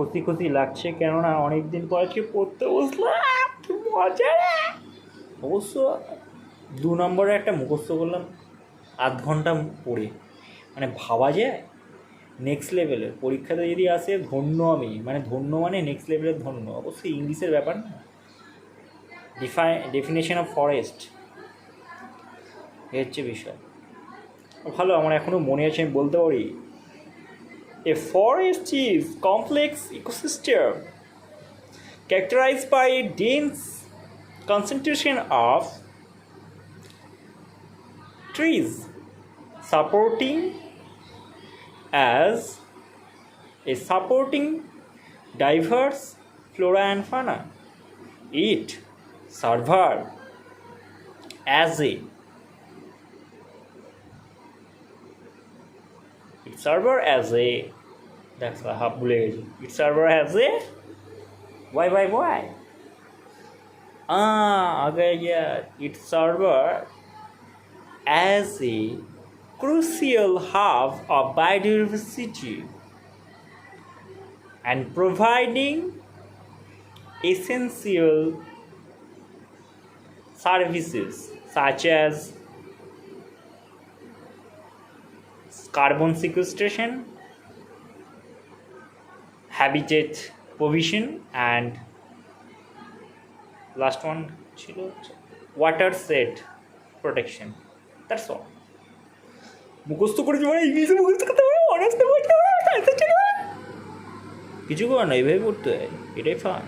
খুশি খুশি লাগছে কেননা অনেক দিন পর আজকে পড়তে বসলাম। মজা অবশ্য দু নম্বরে একটা মুখস্থ করলাম, আধ ঘণ্টা পড়ে। মানে ভাবা যায়? নেক্সট লেভেলের পরীক্ষাতে যদি আসে ধন্য আমি। মানে ধন্য মানে নেক্সট লেভেলের ধন্য। অবশ্যই ইংলিশের ব্যাপার না। ডিফাই ডেফিনেশন অফ ফরেস্ট এ হচ্ছে বিষয়। ভালো, আমার এখনও মনে আছে, আমি বলতে পারি। A forest is complex ecosystem characterized by a dense concentration of trees supporting as a supporting diverse flora and fauna. It serve as a It server as a that's a half blade. It server as a why why why? Ah okay yeah. It server as a crucial hub of biodiversity and providing essential services such as carbon sequestration, habitat provision, and last one ছিল water set protection. That's all. মুখস্থ করেছি মানে ইংলিশে মুখস্থ করতে হবে অনার্সে পড়তে কিছু করার না এইভাবে পড়তে হয় এটাই ফান